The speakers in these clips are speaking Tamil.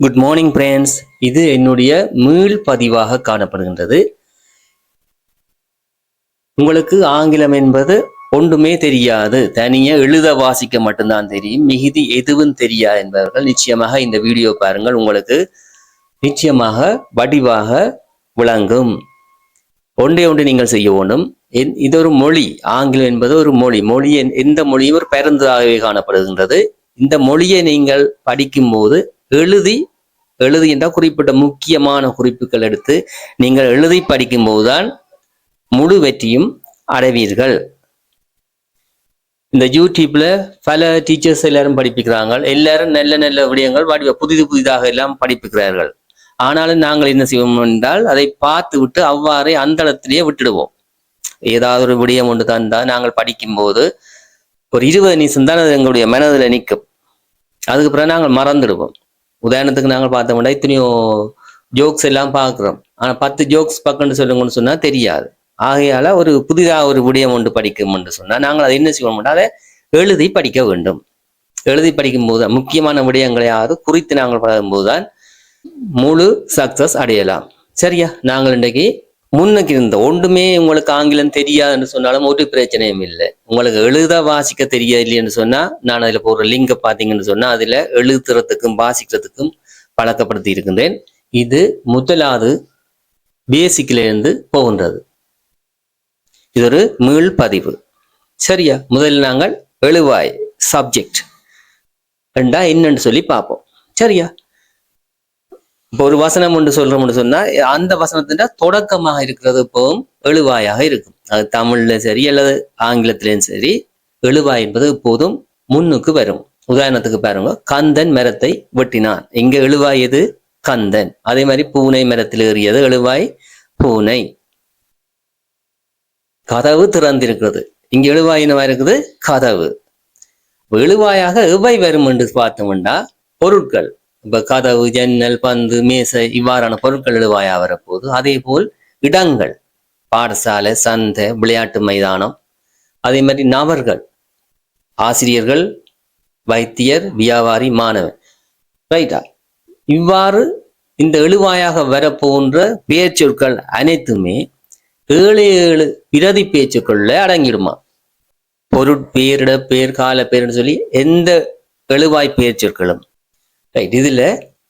குட் மார்னிங் ஃப்ரெண்ட்ஸ் இது என்னுடைய மீள் பதிவாக காணப்படுகின்றது. உங்களுக்கு ஆங்கிலம் என்பது ஒன்றுமே தெரியாது. தனியா எழுத வாசிக்க மட்டும்தான் தெரியும். மிகுதி எதுவும் தெரியா என்பவர்கள் நிச்சயமாக இந்த வீடியோ பாருங்கள். உங்களுக்கு நிச்சயமாக வடிவாக விளங்கும். ஒன்றே ஒன்று நீங்கள் செய்ய வேண்டும். என்- இது ஒரு மொழி. ஆங்கிலம் என்பது ஒரு மொழி. மொழி எந்த மொழியும் ஒரு பரந்ததாகவே காணப்படுகின்றது. இந்த மொழியை நீங்கள் படிக்கும்போது எழுதி எழுதி என்றால் குறிப்பிட்ட முக்கியமான குறிப்புகள் எடுத்து நீங்கள் எழுதி படிக்கும்போதுதான் முழு வெற்றியும் அடைவீர்கள். இந்த யூடியூப்ல பல டீச்சர்ஸ் எல்லாரும் படிப்பிக்கிறாங்க. எல்லாரும் நல்ல நல்ல விடயங்கள் வடிவ புதிது புதிதாக எல்லாம் படிப்பிக்கிறார்கள். ஆனாலும் நாங்கள் என்ன செய்வோம் என்றால் அதை பார்த்து விட்டு அவ்வாறே அந்தளத்திலேயே விட்டுடுவோம். ஏதாவது ஒரு விடயம் ஒன்று தந்தா நாங்கள் படிக்கும்போது ஒரு இருபது நிமிஷம் தான் அது எங்களுடைய மனதில் நிற்கும். அதுக்கு பிறகு நாங்கள் மறந்துடுவோம். உதாரணத்துக்கு நாங்கள் பார்த்தோம்னா இத்தனையோ ஜோக்ஸ் எல்லாம் பார்க்குறோம். ஆனால் பத்து ஜோக்ஸ் பக்கம்னு சொல்லுங்கன்னு சொன்னால் தெரியாது. ஆகையால் ஒரு புதிதாக ஒரு விடயம் ஒன்று படிக்கும்னு சொன்னால் நாங்கள் அதை என்ன செய்வோம் அதை எழுதி படிக்க வேண்டும். எழுதி படிக்கும்போது முக்கியமான விடயங்களையாவது குறித்து நாங்கள் பழகும்போது தான் முழு சக்சஸ் அடையலாம். சரியா? நாங்கள் இன்றைக்கு முன்னுக்கு இருந்த ஒன்றுமே உங்களுக்கு ஆங்கிலம் தெரியாதுன்னு சொன்னாலும் ஒரு பிரச்சனையும் இல்லை. உங்களுக்கு எழுத வாசிக்க தெரியலைன்னு சொன்னா நான் அதில் போடுற லிங்கை பார்த்தீங்கன்னு சொன்னா அதுல எழுதுறதுக்கும் வாசிக்கிறதுக்கும் பழக்கப்படுத்தி இருக்கின்றேன். இது முதலாவது பேசிக்ல இருந்து போகின்றது. இது ஒரு மீள் பதிவு. சரியா? முதலில் நாங்கள் எழுவாய் சப்ஜெக்ட் ரெண்டா என்னன்னு சொல்லி பார்ப்போம். சரியா? இப்போ ஒரு வசனம் ஒன்று சொல்றோம்னு சொன்னா அந்த வசனத்தின் தொடக்கமாக இருக்கிறது இப்போவும் எழுவாயாக இருக்கும். அது தமிழ்ல சரி அல்லது ஆங்கிலத்திலும் சரி எழுவாய் என்பது இப்போதும் முன்னுக்கு வரும். உதாரணத்துக்கு பாருங்க கந்தன் மரத்தை வெட்டினான். இங்க எழுவாய் எது? கந்தன். அதே மாதிரி பூனை மரத்தில் ஏறியது எழுவாய் பூனை. கதவு திறந்திருக்கிறது. இங்க எழுவாய் என்னவா இருக்குது? கதவு. எழுவாயாக எவை வரும் என்று பார்த்தோம்னா பொருட்கள். இப்ப கதவு ஜன்னல் பந்து மேசை இவ்வாறான பொருட்கள் எழுவாயா வரப்போகுது. அதே போல் இடங்கள் பாடசாலை சந்தை விளையாட்டு மைதானம் அதே மாதிரி நபர்கள் ஆசிரியர்கள் வைத்தியர் வியாபாரி மாணவன் ரைட்டா? இவ்வாறு இந்த எழுவாயாக வரப்போன்ற பேச்சொற்கள் அனைத்துமே ஏழு ஏழு பிரதி பேச்சுக்கள்ல அடங்கிடுமா? பொருட்பேரிட பேர் கால பேர்னு சொல்லி எந்த எழுவாய் பேச்சொற்களும் ரைட் இதுல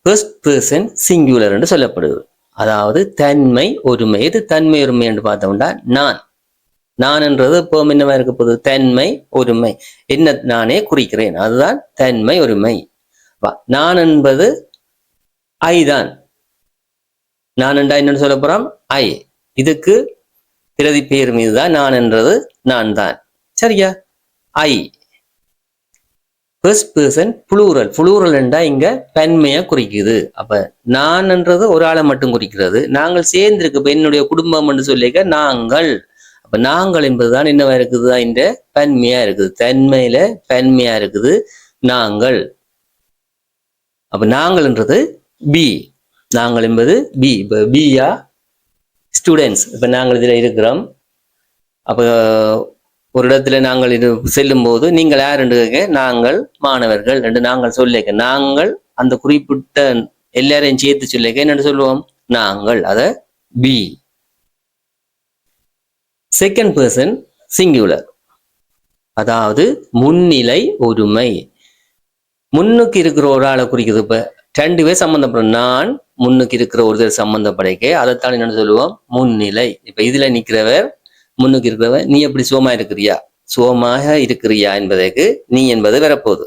ஃபர்ஸ்ட் பர்சன் சிங்குலர் என்று சொல்லப்படுது. அதாவது தன்மை ஒருமை. எது தன்மை ஒருமை என்று பார்த்தோம்னா நான். நான் என்றது இப்போ என்னவா இருக்க போகுது? தன்மை ஒருமை. என்ன நானே குறிக்கிறேன். அதுதான் தன்மை ஒருமை. நான் என்பது ஐ தான். நான் என்றா என்னன்னு சொல்ல போறோம்? ஐ இதுக்கு பிரதி பெயர் மீது தான் நான் என்றது நான் தான். சரியா? I first person plural plural என்றா இங்க பன்மையை குறிக்குது. அப்ப நான்ன்றது ஒரு ஆளை மட்டும் குறிக்கிறது. நாங்கள் சேர்ந்திருக்கு இப்ப என்னுடைய குடும்பம்னு சொல்லிக்க நாங்கள். அப்ப நாங்கள் என்பதுதான் என்னவா இருக்குதுதான் இந்த பன்மையா இருக்குது. தன்மையில பன்மையா இருக்குது. நாங்கள். அப்ப நாங்கள்ன்றது பி நாங்கள் என்பது பி இப்ப பியா ஸ்டூடெண்ட்ஸ் இப்ப நாங்கள் இதுல இருக்கிறோம். அப்போ ஒரு இடத்துல நாங்கள் இது செல்லும் போது நீங்கள் யார் என்று கேட்க நாங்கள் மாணவர்கள் என்று நாங்கள் சொல்லிக்க நாங்கள் அந்த குறிப்பிட்ட எல்லாரையும் சேர்த்து சொல்லிக்க என்று சொல்லுவோம்? நாங்கள். அத பி செகண்ட் பர்சன் சிங்குலர் அதாவது முன்னிலை ஒருமை. முன்னுக்கு இருக்கிற ஒரு ஆளை குறிக்குது இப்ப. ரெண்டு பேர் சம்பந்தப்படும். நான் முன்னுக்கு இருக்கிற ஒருத்தர் சம்பந்தப்படைக்க அதைத்தான் என்னன்னு சொல்லுவோம்? முன்னிலை. இப்ப இதுல நிக்கிறவர் முன்னுக்கு இருக்கிறவன் நீ எப்படி சுகமா இருக்கிறியா? சுகமாக இருக்கிறியா? என்பதற்கு நீ என்பது வரப்போகுது.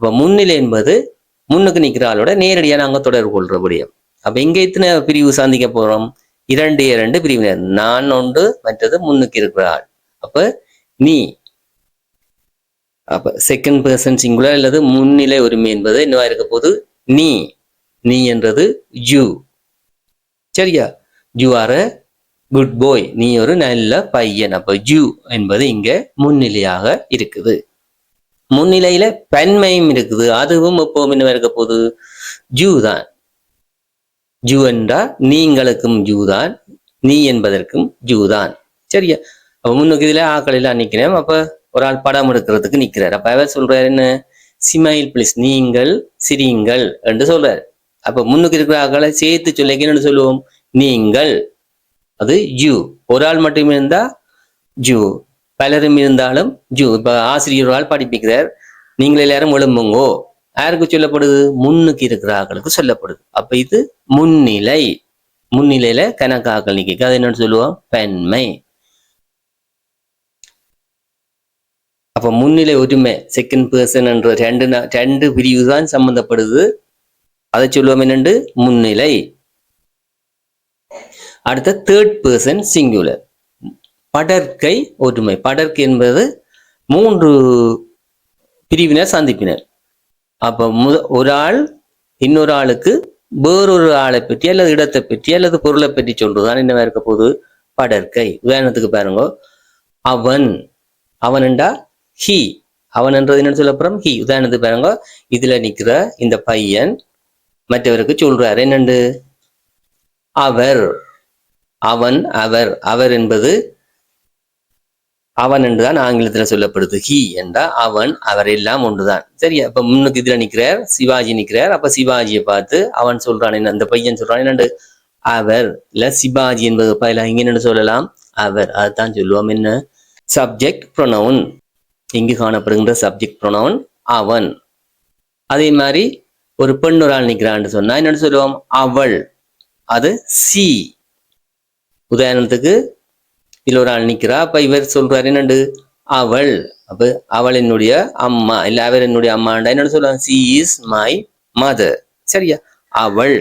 அப்ப முன்னிலை என்பது முன்னுக்கு நிக்கிற ஆளோட நேரடியாக நாங்கள் தொடர்பு கொள்ற முடியும் அப்ப இங்க இத்தனை பிரிவு சந்திக்க போறோம்? இரண்டு இரண்டு பிரிவினர் நான் ஒன்று மற்றது முன்னுக்கு இருக்கிற ஆள். அப்ப நீ அப்ப செகண்ட் பர்சன் சிங்குலர் அல்லது முன்னிலை உரிமை என்பது என்னவா இருக்க போது நீ நீ என்றது யூ சரியா? You are a good boy நீ ஒரு நல்ல பையன். அப்போ ஜூ என்பது இங்க முன்னிலையாக இருக்குது. முன்னிலையில பெண்மையும் இருக்குது. அதுவும் எப்பவும் என்ன இருக்க போகுது? ஜூ தான். ஜூ என்றா நீங்களுக்கும் ஜூ தான். நீ என்பதற்கும் ஜூ தான். சரியா? அப்ப முன்னுக்கு இதுல ஆக்கள் எல்லாம் நிக்கிறேன் அப்ப ஒரு ஆள் படம் எடுக்கிறதுக்கு நிக்கிறார் அப்ப அவர் சொல்றாரு என்ன? சிமைல் பிளீஸ் நீங்கள் சிரியுங்கள் என்று சொல்றாரு. அப்ப முன்னுக்கு இருக்கிற ஆக்களை சேர்த்து சொல்லிக்க என்னன்னு சொல்லுவோம். நீங்கள் அது ஜூ. ஒரு ஆள் மட்டும் இருந்தா ஜூ. பலரும் இருந்தாலும் ஜூ. இப்ப ஆசிரியர் ஒரு ஆள் படிப்பிக்கிறார். நீங்கள் எல்லாரும் எழும்புங்கோ. யாருக்கு சொல்லப்படுது? முன்னுக்கு இருக்கிற ஆக்களுக்கு சொல்லப்படுது. அப்ப இது முன்னிலை. முன்னிலையில கணக்காக்கள் நிக்க அது என்னன்னு சொல்லுவோம்? பெண்மை. அப்ப முன்னிலை ஒருமை செகண்ட் பர்சன் என்ற ரெண்டு ரெண்டு பிரிவு தான் சம்பந்தப்படுது. அதை சொல்லுவோம் என்னண்டு? முன்னிலை. அடுத்த தேர்ட் பர்சன் சிங்குலர் படற்கை ஒற்றுமை. படற்கை என்பது மூன்று பிரிவினர் சந்திப்பினர். அப்போ முத ஒரு ஆள் இன்னொரு ஆளுக்கு வேறொரு ஆளை பற்றி அல்லது இடத்தை பற்றி அல்லது பொருளை பற்றி சொல்றதுதான் என்னவா இருக்க போகுது படற்கை. உதாரணத்துக்கு பாருங்க. அவன் அவன்டா ஹி அவன் என்றது என்ன சொல்ல ஹி உதாரணத்துக்கு பாருங்க. இதுல நிக்கிற இந்த பையன் மற்றவருக்கு சொல்றாரு. என்னண்டு? அவர். அவன் அவர் அவர் என்பது அவன் என்றுதான் ஆங்கிலத்துல சொல்லப்படுது. ஹி என்றா அவன் அவர் எல்லாம் ஒன்றுதான். சரி அப்ப முன்னுக்கு இதுல நிக்கிறார் சிவாஜி நிக்கிறார். அப்ப சிவாஜியை பார்த்து அவன் சொல்றான் என்ன? அந்த பையன் சொல்றான் என்னண்டு? அவர் இல்ல சிவாஜி என்பது பதிலாக இங்க என்னன்னு சொல்லலாம்? அவர் அதுதான் சொல்லுவோம் என்ன? சப்ஜெக்ட் ப்ரொனவுன் இங்கு காணப்படுகின்ற சப்ஜெக்ட் ப்ரொனவுன் அவன். அதே மாதிரி ஒரு பெண் ஒரு ஆள் நிக்கிறான்னு சொன்னா என்னன்னு சொல்லுவோம்? அவள். அது சி உதாரணத்துக்கு இதில் ஒரு ஆள் நிற்கிறா. அப்போ இவர் சொல்கிறார் என்னண்டு? அவள். அப்போ அவள் என்னுடைய அம்மா இல்லை அவர் என்னுடைய அம்மாண்டா. என்னன்னு சொல்லுவாங்க சி இஸ் மை மதர் சரியா? அவள்.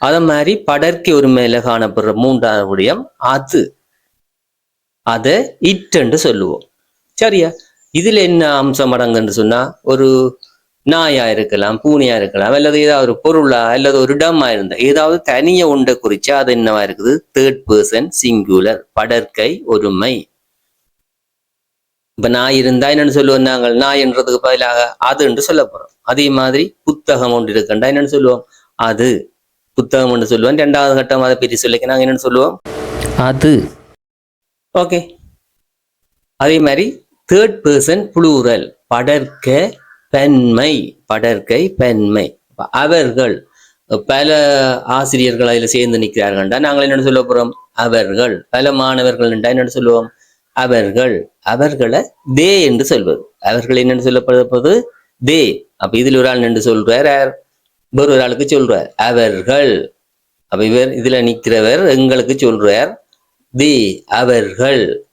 அத மாதிரி படர்க்கை ஒரு மேல காணப்படுற மூன்றாவது விடயம் அது அத இட்டென்று சொல்லுவோம். சரியா? இதுல என்ன அம்சம் அடங்குன்னு சொன்னா ஒரு நாயா இருக்கலாம் பூனையா இருக்கலாம் அல்லது ஏதாவது ஒரு பொருளா அல்லது ஒரு இடமா இருந்தா ஏதாவது தனிய உண்டை குறிச்சா அது என்னவா இருக்குது? தேர்ட் பர்சன் சிங்குலர் படற்கை ஒருமை. இப்ப நாய் இருந்தா என்னன்னு சொல்லுவோம் நாங்கள். நாய் என்றதுக்கு பதிலாக அது என்று சொல்ல போறோம் அதே மாதிரி புத்தகம் ஒன்று இருக்குண்டா என்னன்னு சொல்லுவோம்? அது. புத்தகம் ஒன்று சொல்லுவோம். ரெண்டாவது கட்டம் அதை பிரி சொல்லிக்க நாங்க என்னன்னு சொல்லுவோம்? அது. ஓகே அதே மாதிரி தேர்ட் பர்சன் புளூரல் படர்க்க பெண்மை படற்கை பெண்மை. அவர்கள் பல ஆசிரியர்கள் அதில் சேர்ந்து நிற்கிறார்கள்டா நாங்கள் என்னென்னு சொல்ல போறோம்? அவர்கள். பல மாணவர்கள் என்னென்னு சொல்லுவோம்? அவர்கள். அவர்களை தே என்று சொல்வது. அவர்கள் என்னென்னு சொல்லப்படுவது தே. அப்ப இதில் ஒரு ஆள் நின்று சொல்றார். யார்? வேறு ஒரு ஆளுக்கு சொல்றார். அவர்கள். அப்ப இவர் இதுல நிற்கிறவர் எங்களுக்கு சொல்றார். தி. அவர்கள்.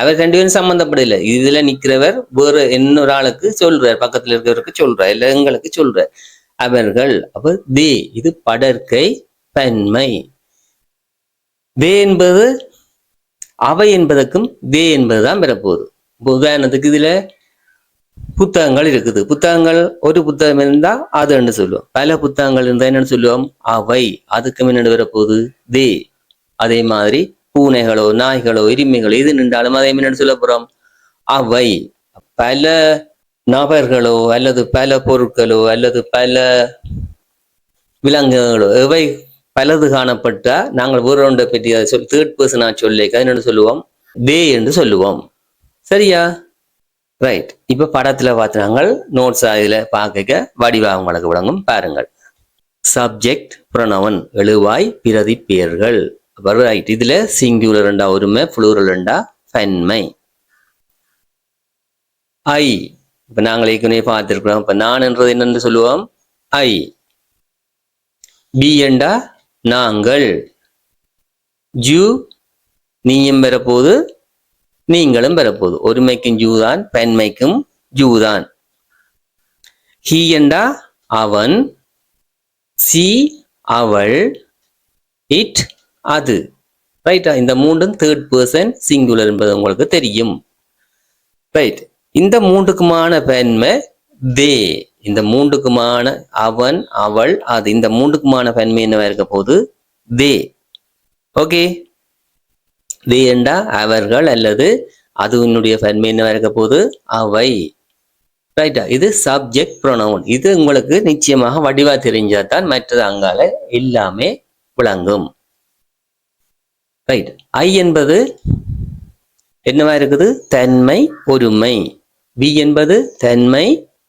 அவர் ரெண்டு பேரும் சம்பந்தப்படல. இதுல நிக்கிறவர் வேறு இன்னொரு ஆளுக்கு சொல்றார் பக்கத்துல இருக்கிறவருக்கு சொல்றார் இல்ல எங்களுக்கு சொல்றார். அவர்கள் அப்ப தே இது படற்கை பன்மை. தே என்பது அவை என்பதற்கும் தே என்பதுதான் பெறப்போகுது உதாரணத்துக்கு இதுல புத்தகங்கள் இருக்குது. புத்தகங்கள் ஒரு புத்தகம் இருந்தா அதுன்னு சொல்லுவோம் பல புத்தகங்கள் இருந்தா என்னன்னு சொல்லுவோம்? அவை. அதுக்கு என்னென்னு வரப்போகுது? தே. அதே மாதிரி பூனைகளோ நாய்களோ எருமைகளோ எது நின்றாலும் அதே என்னன்னு சொல்ல போறோம். அவை பல நபர்களோ அல்லது பல பொருட்களோ அல்லது பல விலங்குகளோ எவை பலது காணப்பட்டா நாங்கள் ஒரு பற்றி அதை சொல் தேர்ட் பர்சனா சொல்லிக்க என்ன சொல்லுவோம். தே என்று சொல்லுவோம். சரியா? ரைட் இப்ப படத்துல பார்த்து நாங்கள் நோட்ஸ் இதில் பார்க்க வடிவா உங்களுக்கு விளங்கும். பாருங்கள். சப்ஜெக்ட் ப்ரொனவன் எழுவாய் பிரதி பெயர்கள். ரைட் இதுல சிங்குலர் ரெண்டா ஒருமை புளூரல் ரெண்டா பெண்மை ஐ இப்ப நாங்கள் ஏற்கனவே பார்த்திருக்கிறோம். இப்ப நான் என்றது என்னன்னு சொல்லுவோம்? ஐ பி என்றா நாங்கள். ஜூ நீயும் பெறப்போது நீங்களும் பெறப்போது ஒருமைக்கும் ஜூ தான் பெண்மைக்கும் ஜூ தான். ஹி என்றா அவன். சி அவள். இட் அது. ரைட்டா இந்த மூன்றும் தேர்ட் பர்சன் சிங்குலர் என்பது உங்களுக்கு தெரியும். ரைட் இந்த மூன்றுக்குமான பெண்மை தே இந்த மூன்றுக்குமான அவன் அவள் அது இந்த மூன்றுக்குமான பெண்மை என்னவா இருக்க போது தே ஓகே தே என்றா அவர்கள் அல்லது அது உன்னுடைய பெண்மை என்னவா இருக்க போது அவை. ரைட்டா இது சப்ஜெக்ட் ப்ரொனவுன் இது உங்களுக்கு நிச்சயமாக வடிவா தெரிஞ்சாதான் மற்றது அங்கால எல்லாமே விளங்கும். ரைட் ஐ என்பது என்னவா இருக்குது? தன்மை ஒருமை பி என்பது தன்மை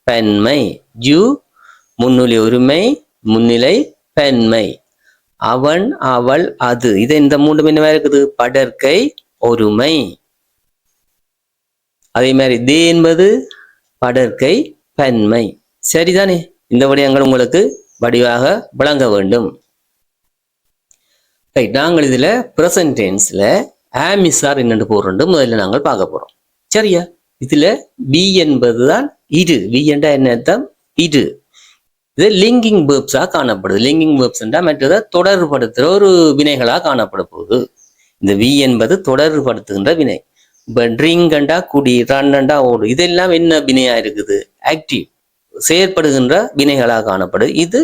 பெண்மை ஜூ முன்னிலை ஒருமை முன்னிலை பெண்மை அவன் அவள் அது. இது இந்த மூன்று என்னவா இருக்குது? படற்கை ஒருமை அதே மாதிரி தே என்பது படற்கை பெண்மை சரிதானே? இந்த விடயங்கள் உங்களுக்கு வடிவாக விளங்க வேண்டும். ரைட் நாங்கள் இதுல பிரசன்ட் டென்ஸ்ல ஆமிசார் என்னென்று போடுறோம் முதல்ல நாங்கள் பார்க்க போறோம். சரியா? இதுல பி என்பதுதான் இது. வி என்ற என்ன அர்த்தம்? இது. இது லிங்கிங் வேர்ப்ஸா காணப்படுது. லிங்கிங் வேர்ப்ஸ் என்றால் மற்றதை தொடர்படுத்துகிற ஒரு வினைகளா காணப்பட போகுது. இந்த வி என்பது தொடர்படுத்துகின்ற வினை. இப்போ ட்ரிங்கண்டா குடி ரன்னண்டா ஓடு இதெல்லாம் என்ன வினையா இருக்குது? ஆக்டிவ் செயற்படுகின்ற வினைகளாக காணப்படுது இது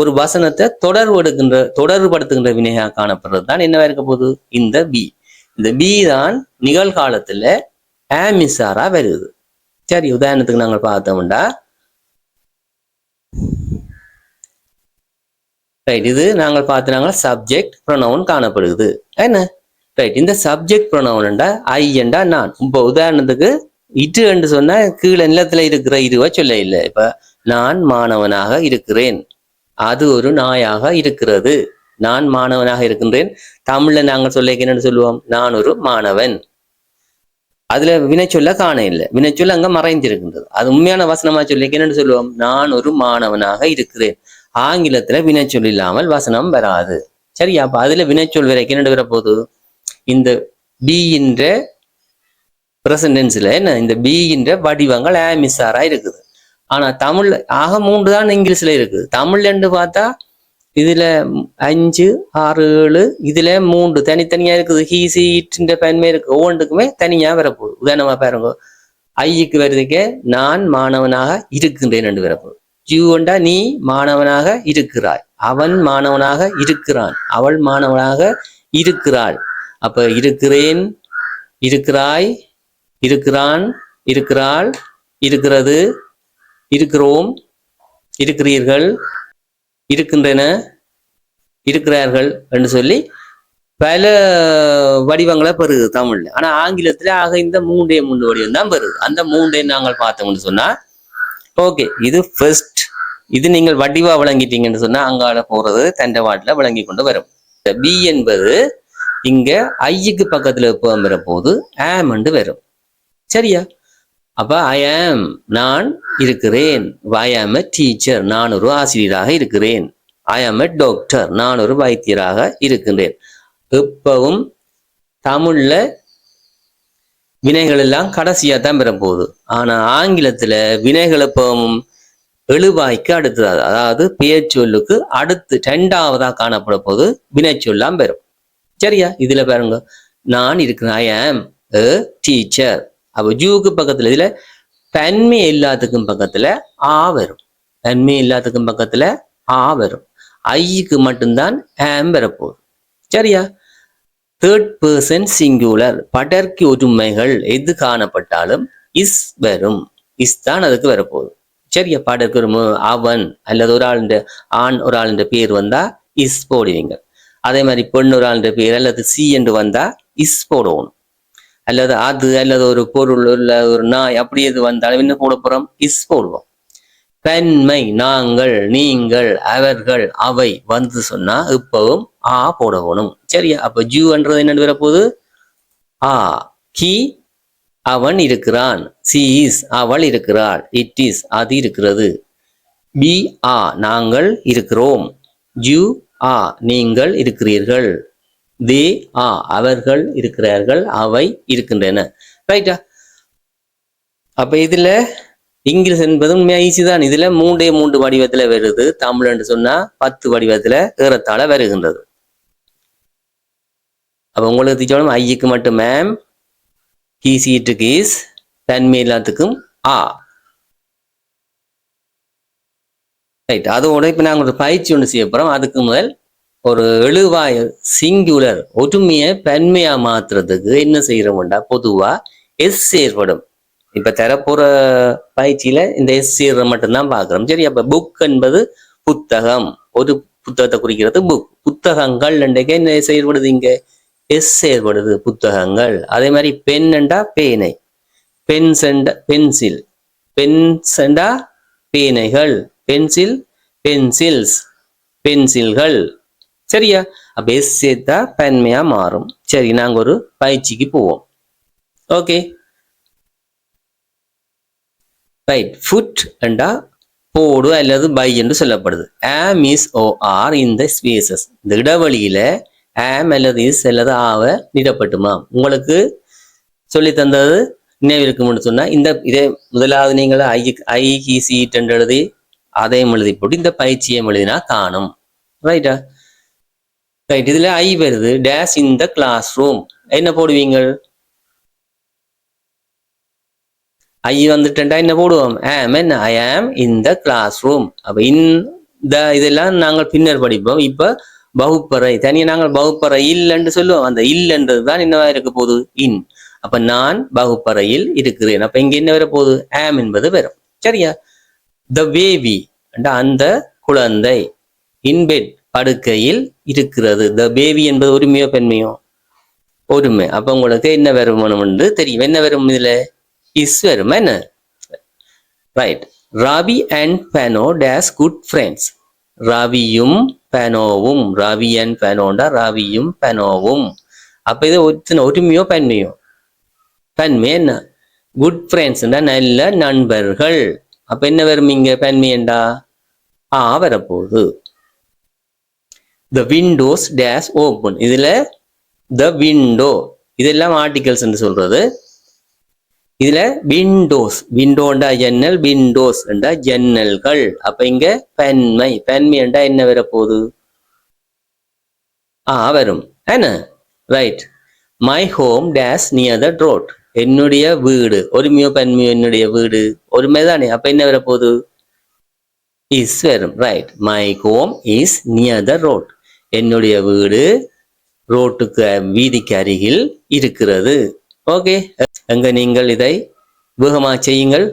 ஒரு வசனத்தை தொடர்படுகின்ற தொடர்படுத்துகின்ற வினையாக காணப்படுறது தான் என்னவா இருக்க போகுது இந்த பி இந்த பி தான் நிகழ்காலத்துல ஆமிசாரா வருது. சரி உதாரணத்துக்கு நாங்கள் பார்த்தோம்டா ரைட் இது நாங்கள் பார்த்தாங்க சப்ஜெக்ட் ப்ரொனவுன் காணப்படுது. என்ன? ரைட் இந்த சப்ஜெக்ட் ப்ரொனவுன்டா ஐ என்றா நான். இப்போ உதாரணத்துக்கு இட்டு என்று சொன்னா கீழே நிலத்துல இருக்கிற இதுவா சொல்ல இல்லை. இப்ப நான் மாணவனாக இருக்கிறேன். அது ஒரு நாயாக இருக்கிறது. நான் மாணவனாக இருக்கின்றேன். தமிழ்ல நாங்கள் சொல்ல என்னன்னு சொல்லுவோம்? நான் ஒரு மாணவன். அதுல வினைச்சொல்ல காண இல்லை. வினைச்சொல் அங்க மறைந்திருக்கின்றது. அது உண்மையான வசனமா சொல்லி என்னன்னு சொல்லுவோம்? நான் ஒரு மாணவனாக இருக்கிறேன். ஆங்கிலத்துல வினைச்சொல் இல்லாமல் வசனம் வராது. சரியா? அப்ப அதுல வினைச்சொல் வரைக்கும் என்ன வரப்போகுது இந்த பி என்ற பிரசன்டென்ஸில் என்ன? இந்த பி வடிவங்கள் ஆமிசாரா இருக்குது. ஆனா தமிழ் ஆக மூன்று தான் இங்கிலீஷ்ல இருக்குது. தமிழ்லன்னு பார்த்தா இதுல அஞ்சு ஆறு ஏழு இதுல மூன்று தனித்தனியா இருக்குது. ஹீசி சி பயன்மை இருக்குது இருக்கு. ஒவ்வொன்றுக்குமே தனியா வரப்போகுது. உதாரணமாக பாருங்க. ஐக்கு வருதுக்கே நான் மாணவனாக இருக்கின்றேன் என்று வரப்போகுது. ஜூண்டா நீ மாணவனாக இருக்கிறாய். அவன் மாணவனாக இருக்கிறான். அவள் மாணவனாக இருக்கிறாள். அப்ப இருக்கிறேன் இருக்கிறாய் இருக்கிறான் இருக்கிறாள் இருக்கிறது இருக்கிறோம் இருக்கிறீர்கள் இருக்கின்றன இருக்கிறார்கள் என்று சொல்லி பல வடிவங்களை பெறுது தமிழ்ல. ஆனா ஆங்கிலத்துல ஆக இந்த மூன்றே மூன்று வடிவம் தான் பெறுது. அந்த மூன்றே நாங்கள் பார்த்தோம்னு சொன்னா ஓகே இது ஃபர்ஸ்ட் இது நீங்கள் வடிவா விளங்கிட்டீங்கன்னு சொன்னா அங்கால போறது தண்டவாட்டில் விளங்கி கொண்டு வரும். பி என்பது இங்க ஐக்கு பக்கத்துல எப்போ வர போது ஆம் என்று வரும். சரியா? அப்ப ஐ ஆம் நான் இருக்கிறேன். ஐ ஆம் எ டீச்சர் நான் ஒரு ஆசிரியராக இருக்கிறேன். ஐ ஆம் எ டாக்டர் நான் ஒரு வைத்தியராக இருக்கின்றேன். எப்பவும் தமிழ்ல வினைகள் எல்லாம் கடைசியா தான் பெறப்போகுது ஆனா ஆங்கிலத்துல வினைகள் எப்பவும் எழுவாய்க்கு அடுத்தது. அதாவது பெயர்ச்சொல்லுக்கு அடுத்து ரெண்டாவதா காணப்பட போது வினைச்சொல்லாம் பெறும். சரியா? இதுல பாருங்க. நான் இருக்கிறேன். ஐ ஆம் எ டீச்சர் அப்போ ஜூவுக்கு பக்கத்துல இதுல தன்மை எல்லாத்துக்கும் பக்கத்துல ஆ வரும். தன்மை எல்லாத்துக்கும் பக்கத்துல ஆ வரும். ஐக்கு மட்டும்தான் ஆம் வரப்போகுது. சரியா? தேர்ட் பர்சன் சிங்குலர் படர்க்கு ஒற்றுமைகள் எது காணப்பட்டாலும் இஸ் வரும். இஸ் தான் அதுக்கு வரப்போகுது. சரியா? படர்க்கு ஒரு அவன் அல்லது ஒரு ஆளுடைய ஆண் ஒரு ஆளுடைய பேர் வந்தா இஸ் போடுவீங்க. அதே மாதிரி பெண் ஒரு ஆளுடைய பேர் அல்லது சி என்று வந்தா இஸ் போடணும். அல்லது அது அல்லது ஒரு பொருள் இல்ல ஒரு நாய் அப்படி எது வந்தாலும் என்ன போட போறோம். இஸ் போடுவோம். பெண்மை நாங்கள் நீங்கள் அவர்கள் அவை வந்து சொன்னா இப்பவும் ஆ போடணும் சரியா? அப்ப ஜூன்றது என்ன வரப்போகுது? ஆ கி அவன் இருக்கிறான். சி இஸ் அவள் இருக்கிறாள். இட் இஸ் அது இருக்கிறது. பி ஆ நாங்கள் இருக்கிறோம். ஜூ ஆ நீங்கள் இருக்கிறீர்கள். தே ஆ அவர்கள் இருக்கிறார்கள் அவை இருக்கின்றன. ரைட்டா அப்ப இதுல இங்கிலீஷ் என்பது உண்மையா ஈஸி தான். இதுல மூன்றே மூன்று வடிவத்துல வருது. தமிழ் என்று சொன்னா பத்து வடிவத்துல ஏறத்தாழ வருகின்றது. அப்ப உங்களுக்கு தெரிஞ்சாலும் ஐயுக்கு மட்டும் மேம் கீ சீட்டுக்கு இஸ் தன்மை எல்லாத்துக்கும் ஆ ரைட் அதோட இப்ப நாங்க ஒரு பயிற்சி ஒன்று செய்ய போறோம். அதுக்கு முதல் ஒரு எழுவாய் சிங்குலர் ஒற்றுமையை பன்மையா மாத்துறதுக்கு என்ன செய்யறோம்டா பொதுவா எஸ் ஏற்படும். இப்ப தரப்போற பயிற்சியில இந்த எஸ் சேர்ற மட்டும்தான் பாக்குறோம் சரி அப்ப புக் என்பது புத்தகம். ஒரு புத்தகத்தை குறிக்கிறது புக் புத்தகங்கள் என்றைக்கு என்ன செயற்படுது இங்க? எஸ் செயற்படுது புத்தகங்கள். அதே மாதிரி பென்ண்டா பேனை. பென்ஸ் பென்சில் பென்செண்டா பேனைகள். பென்சில் பென்சில்ஸ் பென்சில்கள் சரியா? அப்ப எஸ் சேர்த்தா பன்மையா மாறும். சரி நாங்க ஒரு பயிற்சிக்கு போவோம். ஓகே ரைட் ஃபுட் என்றா போடு அல்லது பை என்று சொல்லப்படுது. ஆம் இஸ் ஓ ஆர் இந்த ஸ்பேசஸ் இந்த இடைவெளியில ஆம் அல்லது இஸ் அல்லது ஆவ நிடப்பட்டுமா உங்களுக்கு சொல்லி தந்தது நினைவிருக்கும்னு சொன்னா இந்த இதே முதலாவது நீங்கள் ஐ ஐ சீட் என்று எழுதி அதையும் எழுதி போட்டு இந்த பயிற்சியையும் எழுதினா காணும். ரைட்டா ரைட் இதுல ஐ வருது dash in the class room என்ன போடுவீங்க ஐ வந்துட்டா என்ன போடுவோம்? ஆம் என்ன ஐ ஆம் இன் த கிளாஸ் ரூம் அப்ப இந்த இதெல்லாம் நாங்கள் பின்னர் படிப்போம். இப்ப வகுப்பறை தனியா நாங்கள் வகுப்பறை இல்லைன்னு சொல்லுவோம். அந்த இல்லைன்றது தான் என்னவா இருக்க போகுது இன் அப்ப நான் வகுப்பறையில் இருக்கிறேன். அப்ப இங்க என்ன வர போகுது ஆம் என்பது வரும். சரியா? த பேபி அந்த குழந்தை இன்பெட் படுக்கையில் இருக்கிறது. த பேபி என்பது உரிமையோ பெண்மையோ? ஒருமை அப்ப உங்களுக்கு என்ன வரும் என்று தெரியும். என்ன வரும் இதுல? இஸ் வரும். என்ன? Right Rabi and Beno days good friends ராவியும் பேனோவும் ராவி அண்ட் பேனோண்டா ராவியும் பேனோவும் அப்ப இது ஒருத்தனை உரிமையோ பெண்மையோ? பெண்மை என்ன? குட் ஃப்ரெண்ட்ஸ்டா நல்ல நண்பர்கள். அப்ப என்ன வரும் இங்க? பெண்மையண்டா ஆ வரப்போகுது. த விண்டோஸ் டேஷ் ஓப்பன் இதில் த விண்டோ இதெல்லாம் ஆர்டிகல்ஸ் என்று சொல்றது. இதில் விண்டோஸ் விண்டோண்டா ஜன்னல் விண்டோஸ் என்றா ஜன்னல்கள். அப்ப இங்க பெண்மை பெண்மை என்றா என்ன வரப்போகுது? ஆ வரும். என்ன right my home dash near the road என்னுடைய வீடு. ஒருமையோ பெண்மையோ என்னுடைய வீடு. ஒருமை தானே அப்ப என்ன வரப்போகுது? இஸ் வரும். Right my home is near the road என்னுடைய வீடு ரோட்டுக்கு வீதிக்கு அருகில் இருக்கிறது. ஓகே. எங்க நீங்கள் இதை வேகமா செய்யுங்கள்.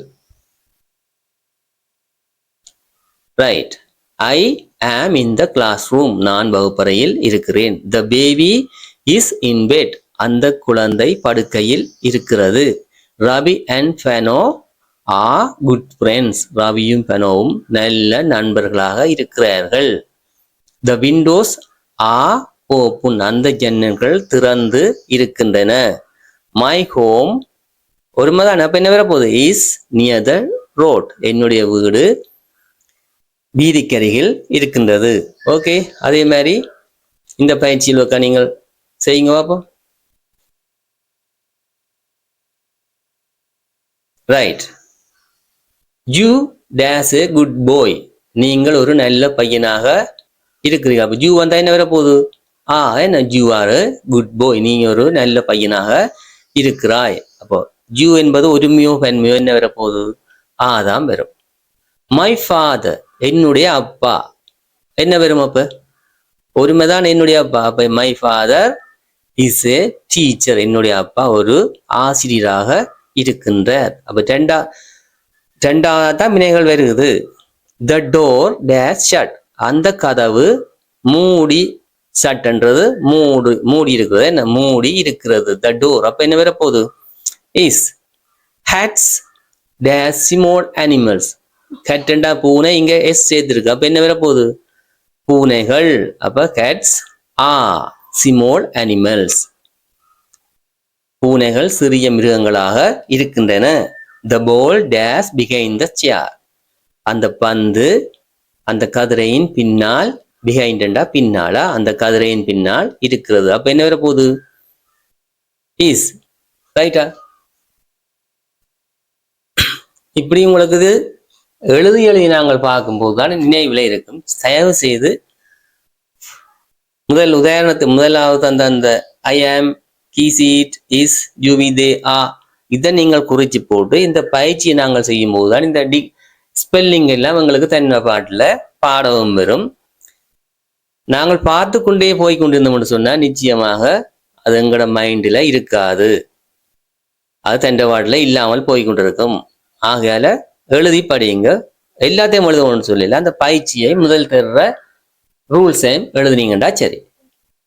ரைட் ஐ ஆம் இன் த கிளாஸ் ரூம் நான் வகுப்பறையில் இருக்கிறேன். The baby is in bed அந்த குழந்தை படுக்கையில் இருக்கிறது. Ravi and Feno are good friends ரவியும் ஃபெனோவும் நல்ல நண்பர்களாக இருக்கிறார்கள். த விண்டோஸ் ஆ ஓப்பன் அந்த ஜன்னல்கள் திறந்து இருக்கின்றன. மை ஹோம் ஒரு மதான் அப்ப என்ன வரப்போகுது இஸ் நியர் த ரோட் என்னுடைய வீடு வீதிக்கருகில் இருக்கின்றது. ஓகே அதே மாதிரி இந்த பயிற்சியில் உக்கா நீங்கள். செய்யுங்க பாப்போம் right you days a good boy நீங்கள் ஒரு நல்ல பையனாக இருக்கிறீங்க. அப்போ ஜூ வந்தா என்ன வரப்போகுது? ஆ என்ன? ஜூ ஆர் குட் பாய் நீ ஒரு நல்ல பையனாக இருக்கிறாய். அப்போ ஜூ என்பது ஒருமையோ பெண்மையோ என்ன வரப்போகுது? ஆ தான் வரும். மை ஃபாதர் என்னுடைய அப்பா. என்ன வரும் அப்ப? ஒருமை தான் என்னுடைய அப்பா. அப்ப my father is a teacher என்னுடைய அப்பா ஒரு ஆசிரியராக இருக்கின்றார். அப்ப ரெண்டா ரெண்டாவது தான் வினைகள் வருகுது த டோர் டேஷ் ஷட் அந்த கதவு மூடி ஷட்ன்றது மூடு மூடி இருக்கிறது. என்ன? மூடி இருக்கிறது. த டோர் அப்ப என்ன வேற போகுது இஸ் ஹேட்ஸ் டேஸ் சிமோட் அனிமல்ஸ் கேட்டண்டா பூனை இங்க எஸ் சேர்த்துருக்கு. அப்ப என்ன வேற போகுது பூனைகள். அப்ப கேட்ஸ் ஆ சிமோல் அனிமல்ஸ் பூனைகள் சிறிய மிருகங்களாக இருக்கின்றன. த போல் டேஸ் பிகைன் த சேர் அந்த பந்து அந்த கதிரையின் பின்னால் பிஹைண்டண்டா பின்னாலா அந்த கதிரையின் பின்னால் இருக்கிறது. அப்ப என்ன வர போகுது இஸ் ரைட்டா இப்படி உங்களுக்கு இது எழுதி எழுதி நாங்கள் பார்க்கும்போதுதான் நினைவில் இருக்கும். தயவு செய்து முதல் உதாரணத்து முதலாவது அந்த அந்த ஐ ஆம் கீசீட் இஸ் யூவி தே ஆ இதை நீங்கள் குறிச்சு போட்டு இந்த பயிற்சியை நாங்கள் செய்யும் போது தான் இந்த டி ஸ்பெல்லிங் எல்லாம் எங்களுக்கு தன்மை பாட்டில் பாடவும் வரும். நாங்கள் பார்த்து கொண்டே போய் கொண்டிருந்தோம்னு சொன்னா நிச்சயமாக அது எங்களோட மைண்டில் இருக்காது. அது தண்டவாட்டில் இல்லாமல் போய் கொண்டிருக்கும். ஆகையால எழுதி படியுங்க. எல்லாத்தையும் எழுதுவோம்னு சொல்லல. அந்த பயிற்சியை முதல் தர்ற ரூல்ஸையும் எழுதுனீங்கடா சரி.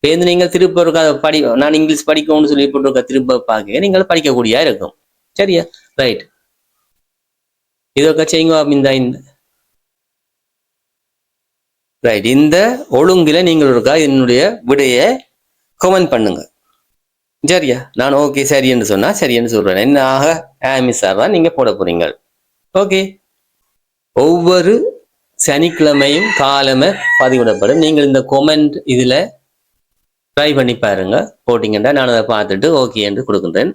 பேருந்து நீங்கள் திருப்ப இருக்க படி நான் இங்கிலீஷ் படிக்கணும்னு சொல்லி போட்டிருக்க திரும்ப பார்க்க நீங்கள் படிக்கக்கூடியா இருக்கும். சரியா? ரைட் இதொக்க செய்யுங்க இந்த. ரைட் இந்த ஒழுங்கில நீங்கள் இருக்கா என்னுடைய விடையை கமெண்ட் பண்ணுங்க. சரியா? நான் ஓகே சரி என்று சொன்னா சரி என்று சொல்றேன். என்ன ஆக ஆமிசார் தான் நீங்க போட போறீங்க. ஓகே ஒவ்வொரு சனிக்கிழமையும் காலமே பதிவிடப்படும். நீங்கள் இந்த கொமெண்ட் இதில் ட்ரை பண்ணி பாருங்க. போட்டிங்கன்னா நான் அதை பார்த்துட்டு ஓகே என்று கொடுக்குறேன்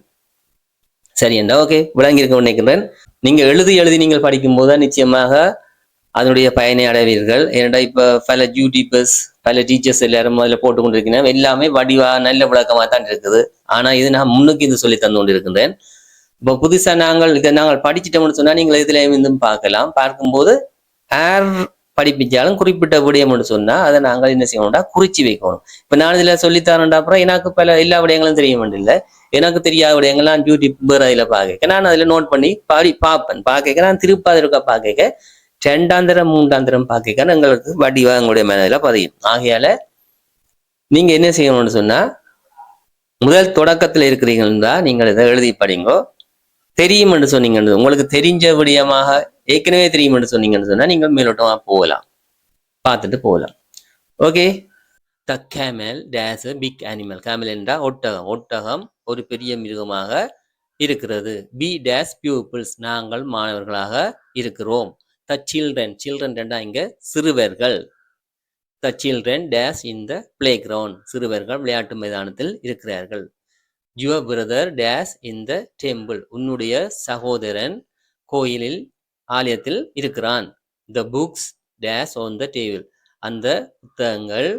சரி என்றா ஓகே விளங்கியிருக்க நினைக்கிறேன் நீங்கள் எழுதி எழுதி நீங்கள் படிக்கும்போது தான் நிச்சயமாக அதனுடைய பயனை அடைவீர்கள். ஏன்னா இப்போ பல யூடியூபர்ஸ் பல டீச்சர்ஸ் எல்லாரும் அதில் போட்டு கொண்டிருக்கிறேன் எல்லாமே வடிவா நல்ல விளக்கமாக தான் இருக்குது. ஆனால் இது நான் முன்னுக்கு இது சொல்லி தந்து கொண்டிருக்கின்றேன். இப்போ புதுசாக நாங்கள் இதை நாங்கள் படிச்சிட்டோம்னு சொன்னால் நீங்கள் இதில் இருந்தும் பார்க்கலாம். பார்க்கும்போது ஹேர் படிப்பிச்சாலும் குறிப்பிட்ட விடயம்னு சொன்னா அதை நாங்கள் என்ன செய்யணும்டா? குறிச்சு வைக்கணும். இப்ப நான் இதுல சொல்லித்தரேன்டா அப்புறம் எனக்கு பல எல்லா விடயங்களும் தெரிய வேண்டியதில்லை. எனக்கு தெரியாத விடயங்கள் நான் யூடியூப் வேற இதுல பார்க்க நான் அதுல நோட் பண்ணி பாடி பார்ப்பேன். பார்க்க நான் திருப்ப அது இருக்க பார்க்க ரெண்டாந்திரம் மூன்றாந்திரம் பார்க்க எங்களுக்கு வடிவா எங்களுடைய மனதில் பதியும். ஆகையால நீங்க என்ன செய்யணும்னு சொன்னா முதல் தொடக்கத்துல இருக்கிறீங்கன்னா நீங்கள் இதை எழுதி படிங்கோ. தெரியும் என்று சொன்னீங்கன்னு உங்களுக்கு தெரிஞ்ச விடயமாக ஏற்கனவே தெரியும் என்று சொன்னீங்கன்னு சொன்னா நீங்கள் மேலோட்டமாக போகலாம். பார்த்துட்டு போகலாம். Okay the camel days big animal camel என்றால் ஒட்டகம். ஒட்டகம் ஒரு பெரிய மிருகமாக இருக்கிறது. பி டேஸ் பியூபிள்ஸ் நாங்கள் மாணவர்களாக இருக்கிறோம். த சில்ட்ரன் சில்ட்ரன் ரெண்டா இங்கே சிறுவர்கள். The children days in the playground சிறுவர்கள் விளையாட்டு மைதானத்தில் இருக்கிறார்கள். Your brother days in the temple உன்னுடைய சகோதரன் கோயிலில் ஆலயத்தில் இருக்கிறான். The books days on the table அந்த புத்தகங்கள்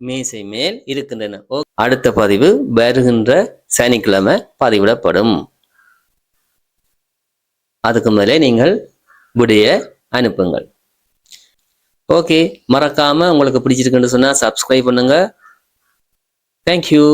மேசை மேல் இருக்கின்றன. ஓ, அடுத்த பதிவு வருகின்ற சனிக்கிழமை பதிவிடப்படும். அதுக்கு மேலே நீங்கள் விடைய அனுப்புங்கள். ஓகே மறக்காம உங்களுக்கு பிடிச்சிருக்குன்னு சொன்னா சப்ஸ்கிரைப் பண்ணுங்க. தேங்க்யூ